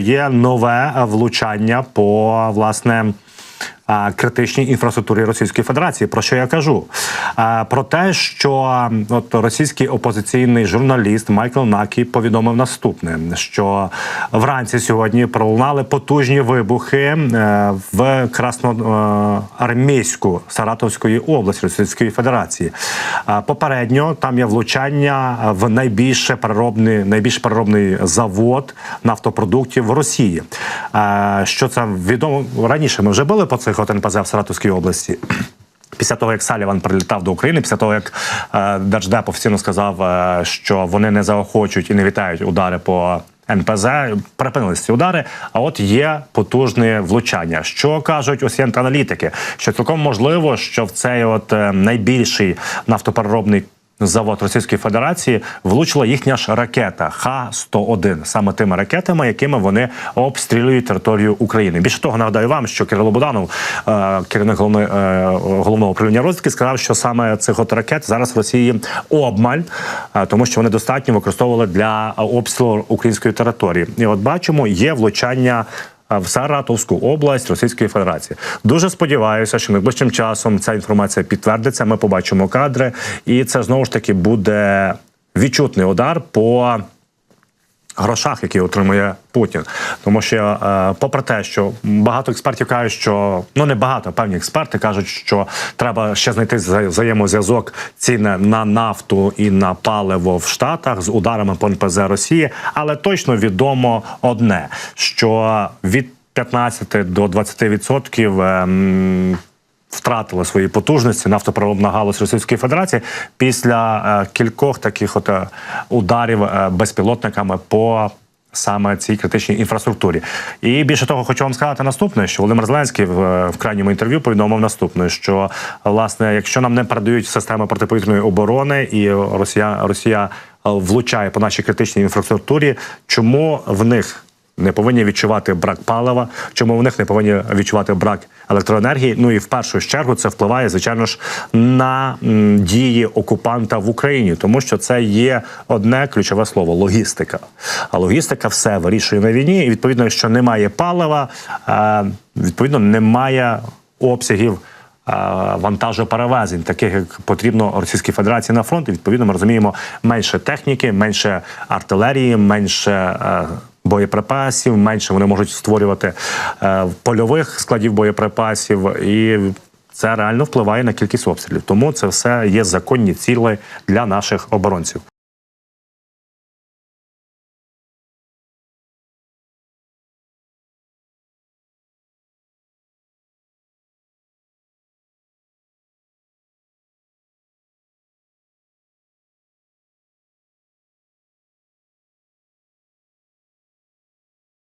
Є нове влучання по власне. Критичній інфраструктурі Російської Федерації, про що я кажу? Про те, що от російський опозиційний журналіст Майкл Накі повідомив наступне: що вранці сьогодні пролунали потужні вибухи е, в Красноармійську Саратовської області Російської Федерації. Попередньо там є влучання в найбільше переробний, найбільш переробний завод нафтопродуктів в Росії. Що це відомо раніше? Ми вже були по цих от НПЗ в Саратовській області. Після того, як Саліван прилітав до України, після того як е, Держдеп офіційно сказав, е, що вони не заохочують і не вітають удари по НПЗ, припинилися ці удари. А от є потужне влучання. Що кажуть осієнт-аналітики? Що цілком можливо, що в цей от е, найбільший нафтопереробний завод Російської Федерації влучила їхня ж ракета Х-101, саме тими ракетами, якими вони обстрілюють територію України. Більше того, нагадаю вам, що Кирило Буданов, е, керівник головної, е, головного управління розвідки, сказав, що саме цих от ракет зараз в Росії обмаль, е, тому що вони достатньо використовували для обстрілу української території. І от бачимо, є влучання в Саратовську область Російської Федерації. Дуже сподіваюся, що найближчим часом ця інформація підтвердиться. Ми побачимо кадри, і це знову ж таки буде відчутний удар по. Грошах, які отримує Путін, тому що, е, попри те, що багато експертів кажуть, що ну не багато, певні експерти кажуть, що треба ще знайти вза- взаємозв'язок ціни на нафту і на паливо в Штатах з ударами по НПЗ Росії, але точно відомо одне: що від 15 до 20 відсотків. ем, Втратила свої потужності нафтопереробна галузь Російської Федерації після е, кількох таких от е, ударів е, безпілотниками по саме цій критичній інфраструктурі. І більше того, хочу вам сказати наступне, що Володимир Зеленський в, в крайньому інтерв'ю повідомив наступне: що власне, якщо нам не передають системи протиповітряної оборони, і Росія Росія влучає по нашій критичній інфраструктурі, чому в них не повинні відчувати брак палива, чому в них не повинні відчувати брак електроенергії. Ну і в першу чергу це впливає, звичайно ж, на дії окупанта в Україні, тому що це є одне ключове слово логістика. А логістика все вирішує на війні. І відповідно, якщо немає палива, е, відповідно немає обсягів. е, Вантажоперевезень, таких як потрібно Російській Федерації на фронт. І, відповідно, ми розуміємо менше техніки, менше артилерії, менше е, боєприпасів, менше вони можуть створювати е, польових складів боєприпасів, і це реально впливає на кількість обстрілів. Тому це все є законні ціли для наших оборонців.